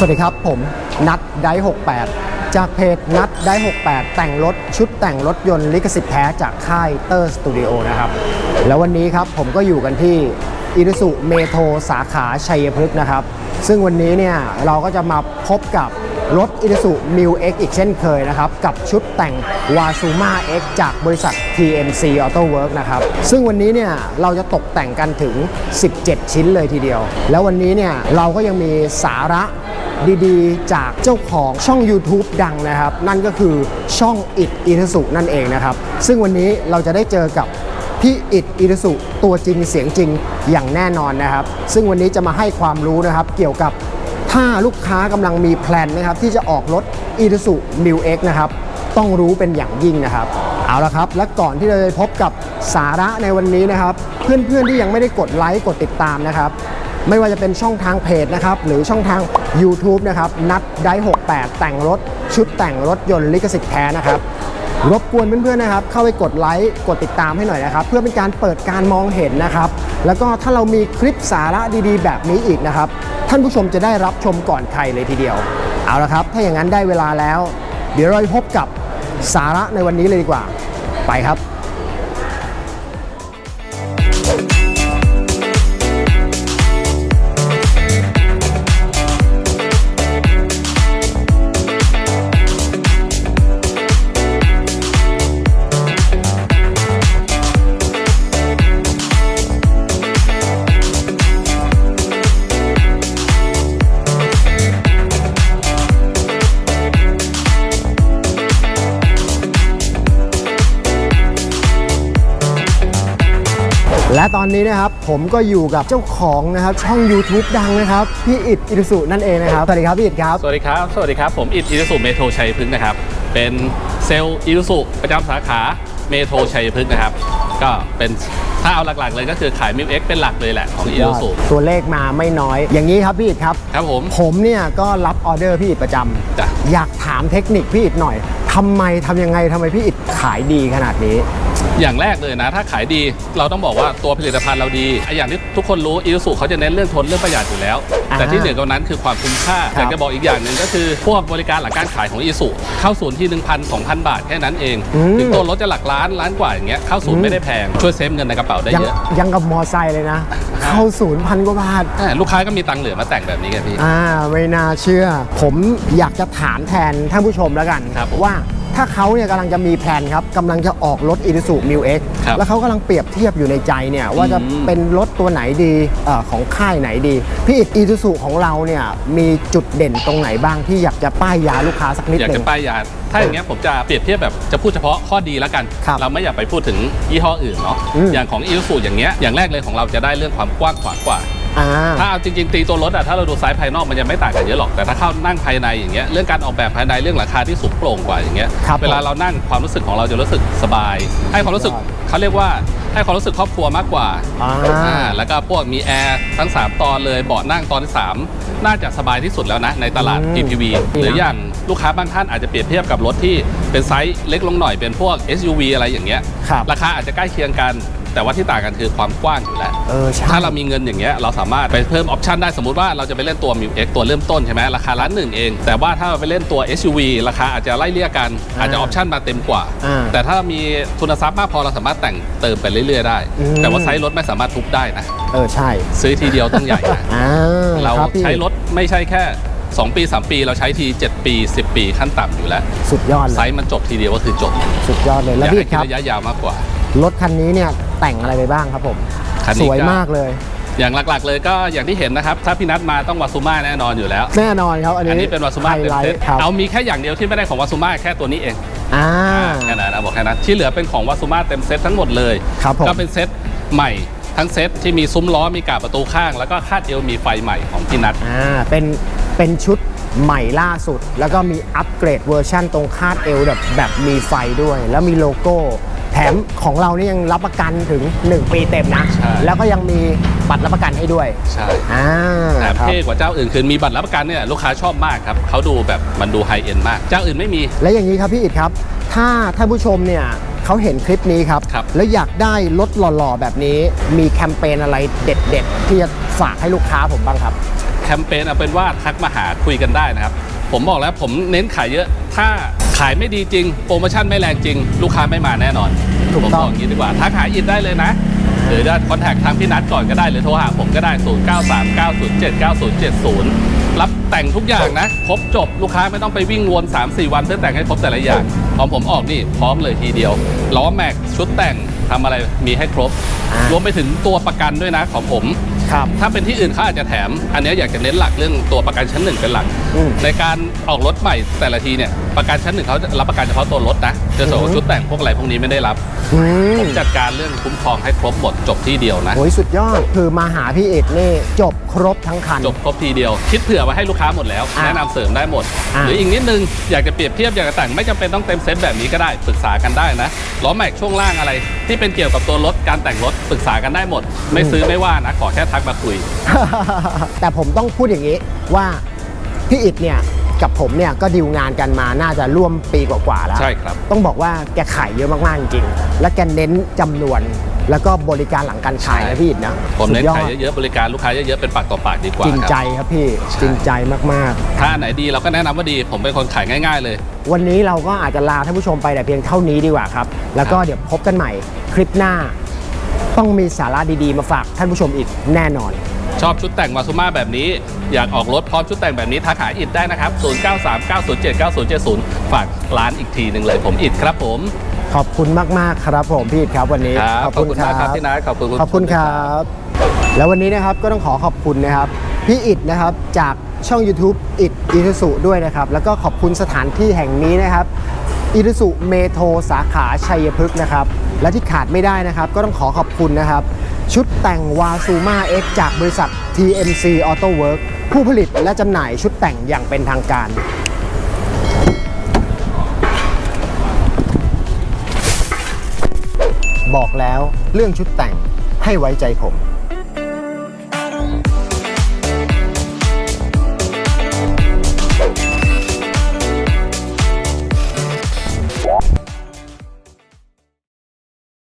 สวัสดีครับ ผมนัดได68 จากเพจนัดได68 แต่งรถชุดแต่งรถยนต์ลิขสิทธิ์แท้จากค่ายเตอร์สตูดิโอนะครับ แล้ววันนี้ครับผมก็อยู่กันที่อิรุสุเมโทรสาขาชัยพฤกษ์นะครับ ซึ่งวันนี้เนี่ยเราก็จะมาพบกับรถ i ิ s u m i l X อีกเช่นเคยนะครับ กับชุดแต่ง w a z u m a X จากบริษัท TMC Auto Work นะครับ ซึ่งวันนี้เนี่ยเราจะตกแต่งกันถึง 17 ชิ้นเลยทีเดียว แล้ววันนี้เนี่ยเราก็ยังมีสาระ ดีๆ จากเจ้าของช่อง YouTube ดังนะครับ นั่นก็คือช่องอิดอิทสุนั่นเองนะครับ ซึ่งวันนี้เราจะได้เจอกับพี่อิดอิทสุตัวจริงเสียงจริงอย่างแน่นอนนะครับ ซึ่งวันนี้จะมาให้ความรู้นะครับ เกี่ยวกับถ้าลูกค้ากำลังมีแพลนนะครับ ที่จะออกรถอิทสุ m ิ w X นะครับ ต้องรู้เป็นอย่างยิ่งนะครับ เอาละครับ และก่อนที่เราจะพบกับสาระในวันนี้นะครับ เพื่อนๆที่ยังไม่ได้กดไลค์กดติดตามนะครับ ไม่ว่าจะเป็นช่องทางเพจนะครับ หรือช่องทาง YouTube นะครับ นัดได้68 แต่งรถ ชุดแต่งรถยนต์ลิขสิทธิ์แท้นะครับรบกวนเพื่อนๆนะครับ เข้าไปกดไลค์ กดติดตามให้หน่อยนะครับ เพื่อเป็นการเปิดการมองเห็นนะครับ แล้วก็ถ้าเรามีคลิปสาระดีๆ แบบนี้อีกนะครับ ท่านผู้ชมจะได้รับชมก่อนใครเลยทีเดียว เอาละครับ ถ้าอย่างนั้นได้เวลาแล้ว เดี๋ยวเราพบกับสาระในวันนี้เลยดีกว่า ไปครับ และตอนนี้นะครับผมก็อยู่กับเจ้าของนะครับช่อง YouTube ดังนะครับ พี่อิดอิรุสุนั่นเองนะครับ สวัสดีครับพี่อิดครับ สวัสดีครับ สวัสดีครับ ผมอิดอิรุสุเมโทรชัยพฤกษ์นะครับ เป็นเซลล์อิรุสุประจำสาขาเมโทรชัยพฤกษ์นะครับ ก็เป็น ถ้าเอาหลักๆเลยก็คือขายมิวเอ็กเป็นหลักเลยแหละของอิรุสุตัวเลขมาไม่น้อย อย่างนี้ครับพี่อิดครับ ครับผม ผมเนี่ยก็รับออเดอร์พี่อิดประจำจ้ะอยากถามเทคนิคพี่อิดหน่อยทำไมทำยังไงทำไมพี่อิดขายดีขนาดนี้ อย่างแรกเลยนะ ถ้าขายดีเราต้องบอกว่าตัวผลิตภัณฑ์เราดีไอ้อย่างที่ทุกคนรู้อิรุสุเขาจะเน้นเรื่องทนเรื่องประหยัดอยู่แล้วอ่า แต่ที่เหนือกว่านั้นคือความคุ้มค่าครับอยากจะบอกอีกอย่างหนึ่งก็คือพวกบริการหลังการขายของอิสุเข้าศูนย์ที่ 1,000 2,000 บาทแค่นั้นเองอืมถึงตัวรถจะหลักล้านล้านกว่าอย่างเงี้ยเข้าศูนย์ไม่ได้แพงช่วยเซฟเงินในกระเป๋าได้ยังเยอะยังกับมอไซค์เลยนะ เข้าศูนย์พันกว่าบาทอ่าลูกค้าก็มีตังค์เหลือมาแต่งแบบนี้กันพี่อ่าไม่น่าเชื่อ ผมอยากจะถามแทนท่านผู้ชมแล้วกันครับผมว่า ถ้าเขาเนี่ยกำลังจะมีแพลนครับกำลังจะออกรถ i ิ s u m ิ w X ครับแล้วเขากำลังเปรียบเทียบอยู่ในใจเนี่ยว่าจะอืมเป็นรถตัวไหนดีเออของค่ายไหนดี พี่อิด i ิ s u ของเราเนี่ยมีจุดเด่นตรงไหนบ้างที่อยากจะป้ายยาลูกค้าสักนิดอยากหนึ่จะง ป้ายยา ถ้าอย่างเงี้ยผมจะเปรียบเทียบแบบจะพูดเฉพาะข้อดีแล้วกัน ครับเราไม่อยากไปพูดถึงยี่ห้ออื่นเนาะ อืมอย่างของอีซูอย่างเงี้ย อย่างแรกเลยของเราจะได้เรื่องความกว้างขวางกว่า อ่า ถ้าเอาจริงๆตีตัวรถอะถ้าเราดูไซส์ภายนอกมันยังไม่ต่างกันเยอะหรอกแต่ถ้าเข้านั่งภายในอย่างเงี้ยเรื่องการออกแบบภายในเรื่องราคาที่สูงโปร่งกว่าอย่างเงี้ยครับเวลาเรานั่งความรู้สึกของเราจะรู้สึกสบาย ให้ความรู้สึกยอดเขาเรียกว่าให้ความรู้สึกครอบครัวมากกว่าอ่า อ่าแล้วก็พวกมีแอร์ทั้ง 3 ตอนเลยเบาะนั่งตอนที่ 3 น่าจะสบายที่สุดแล้วนะ ในตลาดอืม PPV หรืออย่างลูกค้าบางท่านอาจจะเปรียบเทียบกับรถที่เป็นไซส์เล็กลงหน่อยเป็นพวก SUV อะไรอย่างเงี้ย ครับ ราคาอาจจะใกล้เคียงกันแต่ว่าที่ต่างกันคือความกว้างอยู่แล้ว เออใช่ ถ้าเรามีเงินอย่างเงี้ยเราสามารถไปเพิ่มออปชันได้สมมุติว่าเราจะไปเล่นตัว m ิ X ตัวเริ่มต้นใช่ไหมราคาล้านหนึ่งเอง แต่ว่าถ้าเราไปเล่นตัว SUV ราคาอาจจะไล่เลี่ยกัน อาจจะออปชันมาเต็มกว่า อ่าแต่ถ้ามีทุนทรัพย์มากพอเราสามารถแต่งเติมไปเรื่อยๆได้ อืม แต่ว่าไซส์รถไม่สามารถทุบได้นะเออใช่ซื้อทีเดียวต้องใหญ่นะอ่าเราคบพี่ใช้รถไม่ใช่แค่ 2 ปี 3 ปี เราใช้ที 7 ปี 10 ปีขั้นต่ำอยู่แล้ว สุดยอดเลไซยส์มันจบทีเดียวก็คือจบสุดยอดเลยอแล้วยากพี่ให้คคิดรับ ระยะยาวมากกว่า รถคันนี้เนี่ยแต่งอะไรไปบ้างครับผม คันนี้สวยก็มากเลย อย่างหลักๆ เลยก็อย่างที่เห็นนะครับ ถ้าพี่นัทมาต้องวาซูมาแน่นอนอยู่แล้ว แน่นอนครับ อันนี้อันนี้เป็นวาซูมาไฮเต็มไลเซ็ตท์ครับเอามีแค่อย่างเดียวที่ไม่ได้ของวาซูมาแค่ตัวนี้เองอ่า แค่นั้นนะบอกแค่นั้นที่เหลือเป็นของวาซูมาเต็มเซ็ตทั้งหมดเลยครับผม ก็เป็นเซ็ตใหม่ทั้งเซ็ตที่มีซุ้มล้อมีกาบประตูข้าง แล้วก็คาดเอวมีไฟใหม่ของพี่นัท อ่าเป็นเป็นชุดใหม่ล่าสุด แล้วก็มีอัปเกรดเวอร์ชั่นตรงคาดเอวแบบแบบมีไฟด้วย แล้วมีโลโก้แถมของเรานี่ยังรับประกันถึง 1 ปีเต็มนะ ใช่ แล้วก็ยังมีบัตรรับประกันให้ด้วยใช่อ่าแถมครับ เท่กว่าเจ้าอื่นคือมีบัตรรับประกันเนี่ยลูกค้าชอบมากครับเขาดูแบบมันดูไฮเอ็นมาก เจ้าอื่นไม่มี และอย่างนี้ครับพี่อิดครับ ถ้าท่านผู้ชมเนี่ยเขาเห็นคลิปนี้ครับ ครับ แล้วอยากได้รถหล่อๆ แบบนี้ มีแคมเปญอะไรเด็ดๆ ที่จะฝากให้ลูกค้าผมบ้างครับแแคมเปญเอาเป็นว่าทักมาหาคุยกันได้นะครับ ผมบอกแล้วผมเน้นขายเยอะ ถ้า ขายไม่ดีจริง โปรโมชั่นไม่แรงจริง ลูกค้าไม่มาแน่นอนถูกผมต้บองอกอย่างนี้ดีกว่าทักหาอินได้เลยนะ หรือจะคอนแทคทางพี่นัทก่อนก็ได้หรือโทรหาผมก็ได้ 0939079070 รับแต่งทุกอย่างนะ ครบจบลูกค้าไม่ต้องไปวิ่งวน 3-4 วันเพื่อแต่งให้ครบแต่ละอย่างของผมออกนี่พร้อมเลยทีเดียวล้อแม็กชุดแต่งทำอะไรมีให้ครบอ่ารวมไปถึงตัวประกันด้วยนะของผม ครับถ้าเป็นที่อื่นเขาอาจจะแถม อันเนี้ยอยากจะเน้นหลักเรื่องตัวประกันชั้นหนึ่งเป็นหลัก อืม ในการออกรถใหม่แต่ละทีเนี่ยประกันชั้นหนึ่งเขาจะรับประกันเฉพาะตัวรถนะจะส่วนของชุดแต่งพวกอะไรพวกนี้ไม่ได้รับ อืมผมจัดการเรื่องคุ้มครองให้ครบหมดจบที่เดียวนะ โอ้ยสุดยอดคือมาหาพี่อิดนี่จบครบทั้งคัน จบครบทีเดียว คิดเผื่อไว้ให้ลูกค้าหมดแล้วอะแนะนำเสริมได้หมด อะ หรืออีกนิดนึงอยากจะเปรียบเทียบอยากจะแต่งไม่จำเป็นต้องเต็มเซตแบบนี้ก็ได้ปรึกษากันได้นะล้อแม็กช่วงล่างอะไร ที่เป็นเกี่ยวกับตัวรถการแต่งรถปรึกษากันได้หมด ไม่ซื้อไม่ว่านะขอแค่ทักมาคุย แต่ผมต้องพูดอย่างนี้ว่าพี่อิดเนี่ยกับผมเนี่ยก็ดีลงานกันมาน่าจะร่วมปีกว่าๆแล้ว ใช่ครับ ต้องบอกว่าแกขายเยอะมากๆจริงๆและแกเน้นจำนวน แล้วก็บริการหลังการขายนะพี่อิดนะผมเน้นสุดยอขายดเยอะๆบริการลูกค้าเยอะๆเป็นปากต่อปากดีกว่าจริงครับใจครับพี่ใช่จริงใจมากถ้าอันไหนดีเราก็แนะนำว่าดี ผมเป็นคนขายง่าย ๆ เลยๆวันนี้เราก็อาจจะลาท่านผู้ชมไปแต่เพียงเท่านี้ดีกว่าครับ แล้วก็ครับเดี๋ยวพบกันใหม่คลิปหน้า ต้องมีสาระดีๆ มาฝากท่านผู้ชมอีกแน่นอน ชอบชุดแต่งมาซูมาแบบนี้ อยากออกรถพร้อมชุดแต่งแบบนี้ทักหาอิดได้นะครับ 0939079070 ฝากร้านอีกทีหนึ่งเลยผมอิดครับผม ขอบคุณมากๆครับผมพี่อิดครับวันนี้ครับขอบคุณมากครับพี่นัทขอบคุณ ขอบคุณครับ แล้ววันนี้นะครับก็ต้องขอขอบคุณนะครับ พี่อิดนะครับจากช่อง YouTube อิดอิทสุด้วยนะครับ แล้วก็ขอบคุณสถานที่แห่งนี้นะครับ อิทสุเมโทรสาขาชัยพฤกษ์นะครับ และที่ขาดไม่ได้นะครับ ก็ต้องขอขอบคุณนะครับ ชุดแต่งวาซูมา X จากบริษัท TMC Auto Work ผู้ผลิตและจำหน่ายชุดแต่งอย่างเป็นทางการ บอกแล้วเรื่องชุดแต่งให้ไว้ใจผม